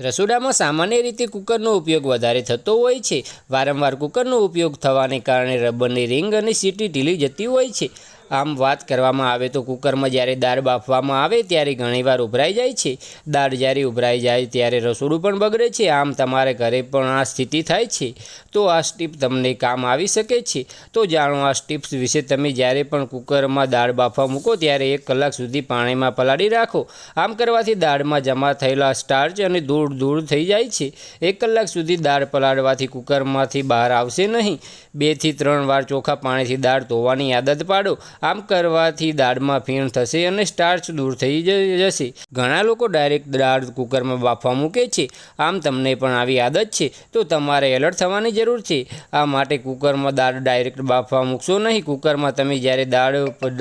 રસોડામાં સામાન્ય રીતે કુકરનો ઉપયોગ વધારે થતો હોય છે. વારંવાર કુકરનો ઉપયોગ થવાને કારણે રબરની રિંગ અને સીટી ઢીલી જતી હોય છે. આમ વાત કરવામાં આવે તો કુકરમાં જ્યારે દાળ બાફવામાં આવે ત્યારે ઘણીવાર ઉભરાઈ જાય છે. દાળ જ્યારે ઉભરાઈ જાય ત્યારે રસોડું પણ બગડે છે. આમ તમારે ઘરે પણ આ સ્થિતિ થાય છે. તો આ સ્ટીપ તમને કામ આવી શકે છે. તો જાણો આ સ્ટીપ્સ વિશે તમે જ્યારે પણ કુકરમાં દાળ બાફવા મૂકો ત્યારે એક કલાક સુધી પાણીમાં પલાળી રાખો. આમ કરવાથી દાળમાં જમા થયેલા સ્ટાર્ચ અને ધૂળ દૂર થઈ જાય છે. એક કલાક સુધી દાળ પલાળવાથી કુકરમાંથી બહાર આવશે નહીં. બેથી ત્રણ વાર ચોખ્ખા પાણીથી દાળ ધોવાની આદત પાડો. આમ કરવાથી દાળમાં ફીણ થશે અને સ્ટાર્ચ દૂર થઈ જશે. ઘણા લોકો ડાયરેક્ટ દાળ કુકરમાં બાફવા મૂકે છે. આમ તમને પણ આવી આદત છે. તો તમારે એલર્ટ થવાની જરૂર છે. આ માટે કુકરમાં દાળ ડાયરેક્ટ બાફવા મૂકશો નહીં. કુકરમાં તમે જ્યારે દાળ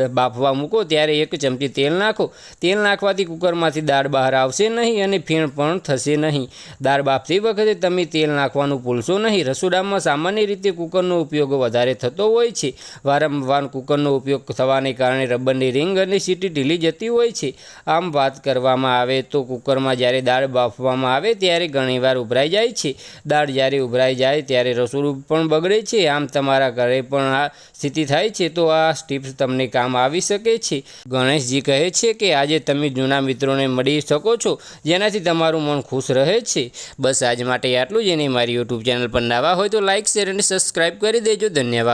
બાફવા મૂકો ત્યારે એક ચમચી તેલ નાખો. તેલ નાખવાથી કુકરમાંથી દાળ બહાર આવશે નહીં અને ફીણ પણ થશે નહીં. દાળ બાફતી વખતે તમે તેલ નાખવાનું ભૂલશો નહીં. રસોડામાં સામાન્ય રીતે કુકરનો ઉપયોગ વધારે થતો હોય છે. વારંવાર કુકરનો ઉપયોગ થવાને કારણે રબરની રિંગ અને સીટી ઢીલી જતી હોય છે. આમ વાત કરવામાં આવે તો કુકરમાં જ્યારે દાળ બાફવામાં આવે ત્યારે ઘણીવાર ઉભરાઈ જાય છે. દાળ જ્યારે ઉભરાઈ જાય ત્યારે રસોડું પણ બગડે છે. આમ તમારા ઘરે પણ આ સ્થિતિ થાય છે તો આ ટિપ્સ તમને કામ આવી શકે છે. ગણેશજી કહે છે કે આજે તમે જૂના મિત્રોને મળી શકો છો, જેનાથી તમારું મન ખુશ રહે છે. બસ આજ માટે આટલું જ. અને મારી યુટ્યુબ ચેનલ પર નવા હોય તો લાઇક શેર અને સબસ્ક્રાઈબ કરી દેજો. ધન્યવાદ.